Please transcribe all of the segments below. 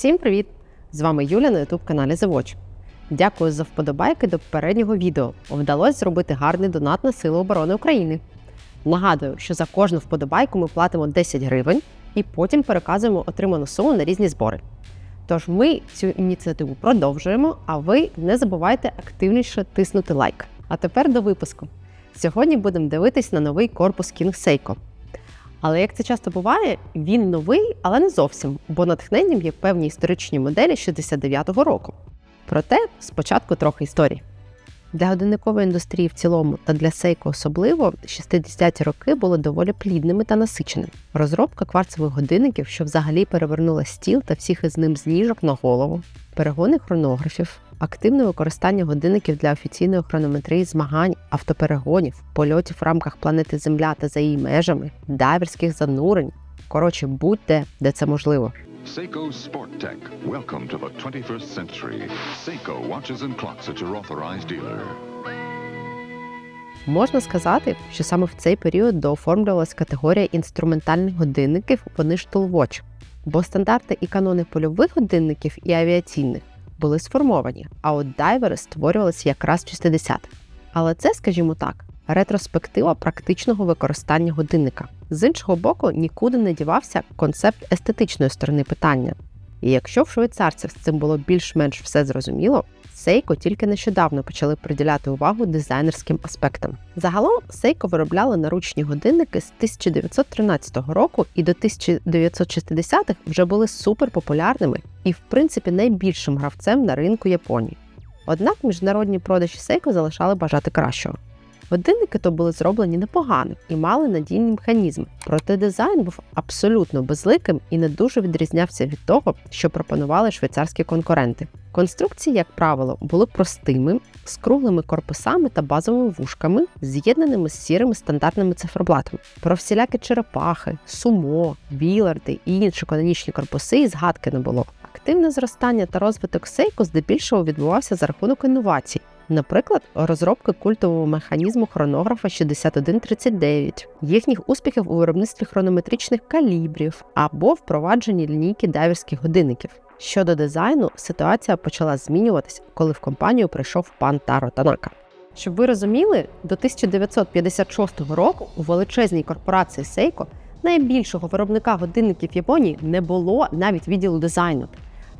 Всім привіт! З вами Юля на youtube каналі The Watch. Дякую за вподобайки до попереднього відео. Вдалося зробити гарний донат на Сили оборони України. Нагадую, що за кожну вподобайку ми платимо 10 гривень і потім переказуємо отриману суму на різні збори. Тож ми цю ініціативу продовжуємо, а ви не забувайте активніше тиснути лайк. А тепер до випуску. Сьогодні будемо дивитись на новий корпус King Seiko. Але як це часто буває, він новий, але не зовсім, бо натхненням є певні історичні моделі 69-го року. Проте спочатку трохи історії. Для годинникової індустрії в цілому та для Seiko особливо 60-ті роки були доволі плідними та насиченими. Розробка кварцевих годинників, що взагалі перевернула стіл та всіх із ним з ніжок на голову, перегони хронографів, активне використання годинників для офіційної хронометрії змагань, автоперегонів, польотів в рамках планети Земля та за її межами, дайверських занурень. Коротше, будь-де, де це можливо. Seiko Sport Tech. Welcome to the 21st century. Seiko watches and clocks at your authorized dealer. Можна сказати, що саме в цей період дооформлювалась категорія інструментальних годинників, вони ж Toolwatch. Бо стандарти і канони польових годинників і авіаційних були сформовані, а от дайвери створювалися якраз в 60-х. Але це, скажімо так, ретроспектива практичного використання годинника. З іншого боку, нікуди не дівався концепт естетичної сторони питання. І якщо в швейцарців з цим було більш-менш все зрозуміло, Seiko тільки нещодавно почали приділяти увагу дизайнерським аспектам. Загалом Seiko виробляли наручні годинники з 1913 року і до 1960-х вже були суперпопулярними і, в принципі, найбільшим гравцем на ринку Японії. Однак міжнародні продажі Seiko залишали бажати кращого. Годинники то були зроблені непогано і мали надійні механізми, проте дизайн був абсолютно безликим і не дуже відрізнявся від того, що пропонували швейцарські конкуренти. Конструкції, як правило, були простими, з круглими корпусами та базовими вушками, з'єднаними з сірими стандартними циферблатами. Про всілякі черепахи, сумо, віларди і інші канонічні корпуси і згадки не було. Активне зростання та розвиток Seiko здебільшого відбувався за рахунок інновацій. Наприклад, розробки культового механізму хронографа 6139, їхніх успіхів у виробництві хронометричних калібрів або впровадженні лінійки дайверських годинників. Щодо дизайну, ситуація почала змінюватись, коли в компанію прийшов пан Таро Танака. Щоб ви розуміли, до 1956 року у величезній корпорації Seiko, найбільшого виробника годинників Японії, не було навіть відділу дизайну.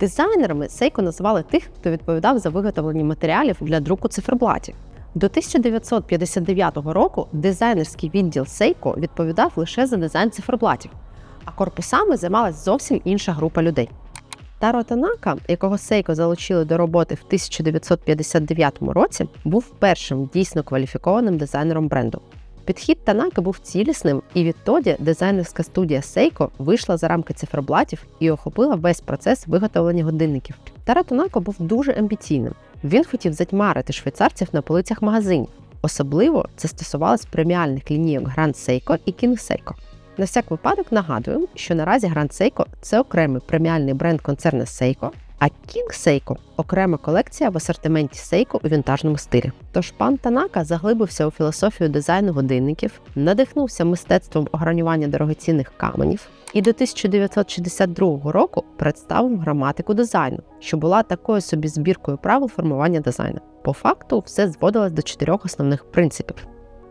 Дизайнерами Seiko називали тих, хто відповідав за виготовлення матеріалів для друку циферблатів. До 1959 року дизайнерський відділ Seiko відповідав лише за дизайн циферблатів, а корпусами займалась зовсім інша група людей. Таро Танака, якого Seiko залучили до роботи в 1959 році, був першим дійсно кваліфікованим дизайнером бренду. Підхід Танака був цілісним, і відтоді дизайнерська студія Seiko вийшла за рамки циферблатів і охопила весь процес виготовлення годинників. Таро Танако був дуже амбіційним. Він хотів затьмарити швейцарців на полицях магазинів. Особливо це стосувалось преміальних лінійок Grand Seiko і King Seiko. На всяк випадок нагадую, що наразі Grand Seiko – це окремий преміальний бренд концерну Seiko, а King Seiko – окрема колекція в асортименті Seiko у вінтажному стилі. Тож пан Танака заглибився у філософію дизайну годинників, надихнувся мистецтвом огранювання дорогоцінних каменів і до 1962 року представив граматику дизайну, що була такою собі збіркою правил формування дизайну. По факту все зводилось до чотирьох основних принципів.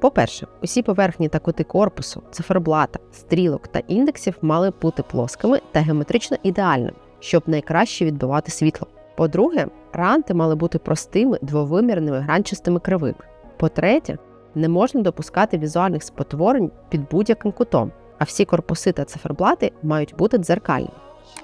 По-перше, усі поверхні та кути корпусу, циферблата, стрілок та індексів мали бути плоскими та геометрично ідеальними, щоб найкраще відбивати світло. По-друге, ранти мали бути простими двовимірними гранчастими кривими. По-третє, не можна допускати візуальних спотворень під будь-яким кутом, а всі корпуси та циферблати мають бути дзеркальними.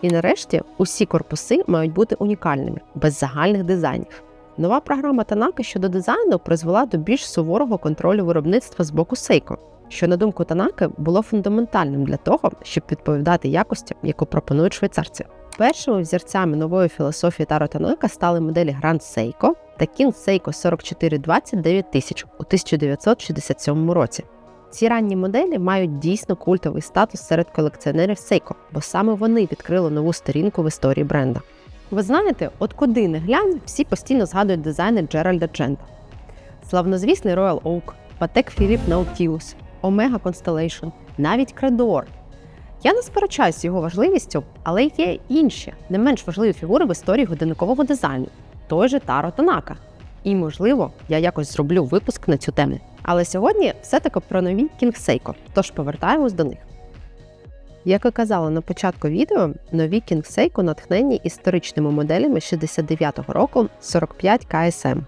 І нарешті усі корпуси мають бути унікальними, без загальних дизайнів. Нова програма Танака щодо дизайну призвела до більш суворого контролю виробництва з боку Seiko, що, на думку Танаки, було фундаментальним для того, щоб відповідати якості, яку пропонують швейцарці. Першими взірцями нової філософії Таро Танака стали моделі Grand Seiko та King Seiko 4420 9000 у 1967 році. Ці ранні моделі мають дійсно культовий статус серед колекціонерів Seiko, бо саме вони відкрили нову сторінку в історії бренда. Ви знаєте, от куди не глянь, всі постійно згадують дизайни Джеральда Джента. Славнозвісний Royal Oak, Patek Philippe Nautilus, Omega Constellation, навіть Credor. Я не сперечаюсь з його важливістю, але є інші, не менш важливі фігури в історії годинникового дизайну, той же Таро Танака. І, можливо, я якось зроблю випуск на цю тему. Але сьогодні все-таки про нові King Seiko, тож повертаємось до них. Як і казала на початку відео, нові Seiko натхнені історичними моделями 69-го року 45 KSM.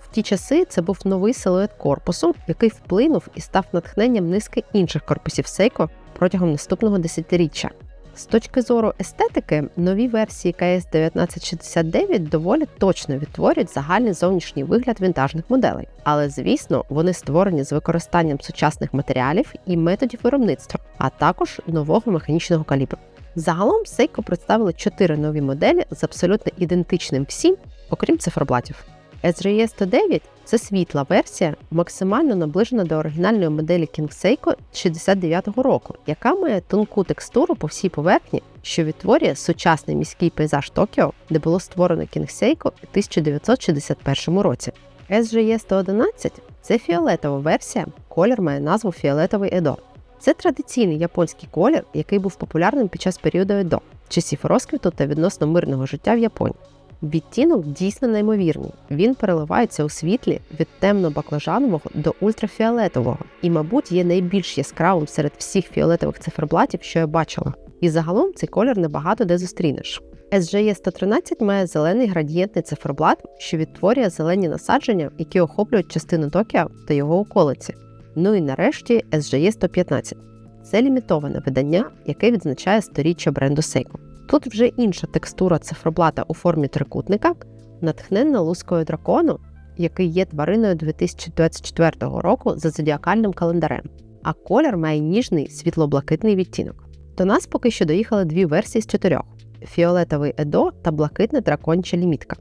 В ті часи це був новий силует корпусу, який вплинув і став натхненням низки інших корпусів Seiko протягом наступного десятиріччя. З точки зору естетики, нові версії КС 1969 доволі точно відтворюють загальний зовнішній вигляд вінтажних моделей. Але звісно, вони створені з використанням сучасних матеріалів і методів виробництва, а також нового механічного калібру. Загалом Seiko представили чотири нові моделі з абсолютно ідентичним всім, окрім циферблатів. SGE 109 це світла версія, максимально наближена до оригінальної моделі King Seiko 69-го року, яка має тонку текстуру по всій поверхні, що відтворює сучасний міський пейзаж Токіо, де було створено King Seiko у 1961 році. SGE 111 це фіолетова версія, колір має назву фіолетовий Едо. Це традиційний японський колір, який був популярним під час періоду Едо, часів розквіту та відносно мирного життя в Японії. Відтінок дійсно неймовірний. Він переливається у світлі від темно-баклажанового до ультрафіолетового і, мабуть, є найбільш яскравим серед всіх фіолетових циферблатів, що я бачила. І загалом цей колір небагато де зустрінеш. SGE 113 має зелений градієнтний циферблат, що відтворює зелені насадження, які охоплюють частину Токіо та його околиці. Ну і нарешті SGE 115. Це лімітоване видання, яке відзначає сторіччя бренду Seiko. Тут вже інша текстура цифроблата у формі трикутника, натхненна лускою дракону, який є твариною 2024 року за зодіакальним календарем, а колір має ніжний світло-блакитний відтінок. До нас поки що доїхали дві версії з чотирьох: фіолетовий Едо та блакитна драконча лімітка.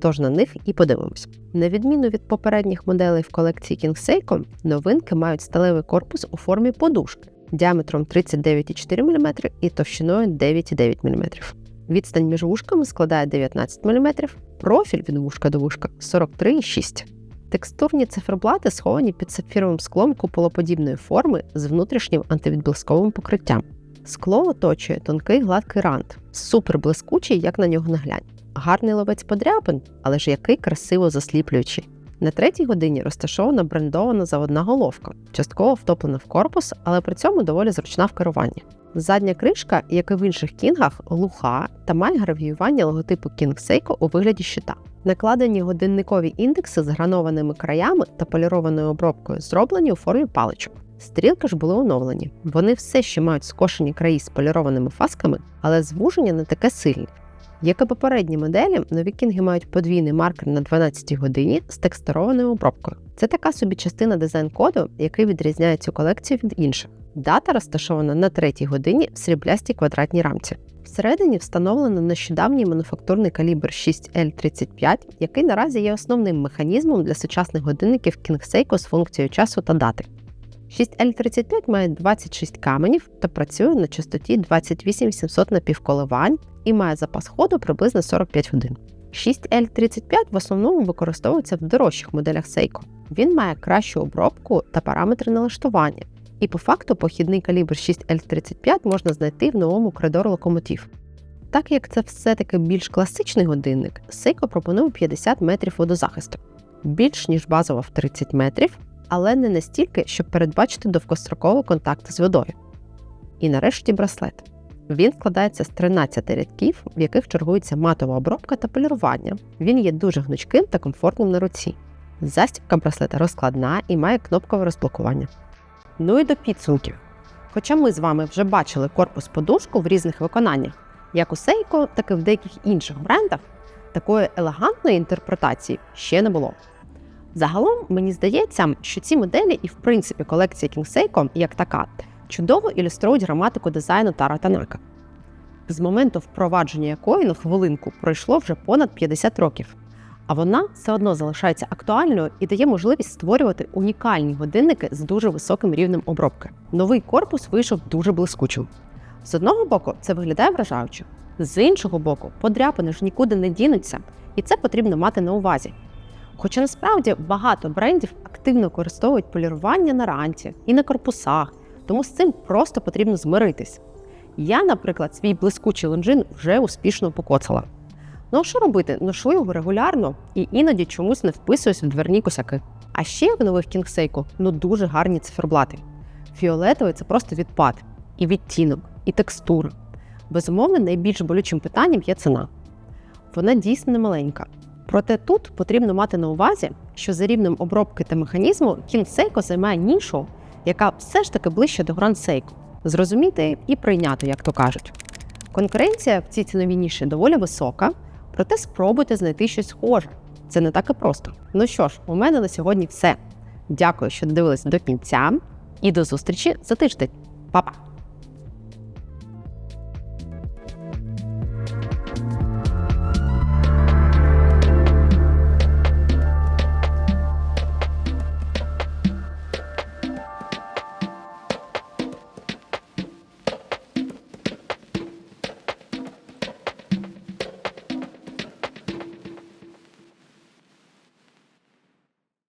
Тож на них і подивимось. На відміну від попередніх моделей в колекції King Seiko, новинки мають сталевий корпус у формі подушки діаметром 39,4 мм і товщиною 9,9 мм. Відстань між вушками складає 19 мм, профіль від вушка до вушка 43,6 Текстурні циферблати сховані під сапфіровим склом куполоподібної форми з внутрішнім антивідблисковим покриттям. Скло оточує тонкий гладкий рант, супер блискучий, як на нього наглянь. Гарний ловець подряпин, але ж який красиво засліплюючий. На третій годині розташована брендована заводна головка, частково втоплена в корпус, але при цьому доволі зручна в керуванні. Задня кришка, як і в інших кінгах, глуха та має гравіювання логотипу King Seiko у вигляді щита. Накладені годинникові індекси з гранованими краями та полірованою обробкою зроблені у формі паличок. Стрілки ж були оновлені. Вони все ще мають скошені краї з полірованими фасками, але звуження не таке сильне. Як і попередні моделі, нові кінги мають подвійний маркер на 12 годині з текстурованою обробкою. Це така собі частина дизайн-коду, який відрізняє цю колекцію від інших. Дата розташована на третій годині в сріблястій квадратній рамці. Всередині встановлено нещодавній мануфактурний калібр 6L35, який наразі є основним механізмом для сучасних годинників King з функцією часу та дати. 6L35 має 26 каменів та працює на частоті 28700 напівколивань і має запас ходу приблизно 45 годин. 6L35 в основному використовується в дорожчих моделях Seiko. Він має кращу обробку та параметри налаштування, і по факту похідний калібр 6L35 можна знайти в новому коридор локомотив. Так як це все-таки більш класичний годинник, Seiko пропонує 50 метрів водозахисту, більш ніж базово в 30 метрів, але не настільки, щоб передбачити довгостроковий контакт з водою. І нарешті браслет. Він складається з 13 рядків, в яких чергується матова обробка та полірування. Він є дуже гнучким та комфортним на руці. Застібка браслета розкладна і має кнопкове розблокування. Ну і до підсумків. Хоча ми з вами вже бачили корпус подушку в різних виконаннях, як у Seiko, так і в деяких інших брендах, такої елегантної інтерпретації ще не було. Загалом мені здається, що ці моделі і в принципі колекція King Seiko як така чудово ілюструють граматику дизайну Таро Танака, з моменту впровадження якої на хвилинку пройшло вже понад 50 років. А вона все одно залишається актуальною і дає можливість створювати унікальні годинники з дуже високим рівнем обробки. Новий корпус вийшов дуже блискучим. З одного боку, це виглядає вражаюче, з іншого боку, подряпини ж нікуди не дінуться, і це потрібно мати на увазі. Хоча насправді багато брендів активно використовують полірування на ранті і на корпусах, тому з цим просто потрібно змиритись. Я, наприклад, свій блискучий лонжин вже успішно покоцала. Ну а що робити? Ношу його регулярно і іноді чомусь не вписуюсь в дверні косяки. А ще в нових кінгсейку ну дуже гарні циферблати. Фіолетовий це просто відпад, і відтінок, і текстура. Безумовно, найбільш болючим питанням є ціна. Вона дійсно немаленька. Проте тут потрібно мати на увазі, що за рівнем обробки та механізму Seiko займає нішу, яка все ж таки ближче до Seiko. Зрозуміти і прийняти, як то кажуть. Конкуренція в цій ціновій ніші доволі висока, проте спробуйте знайти щось схоже. Це не так і просто. Ну що ж, у мене на сьогодні все. Дякую, що додивились до кінця, і до зустрічі за тиждень. Па-па!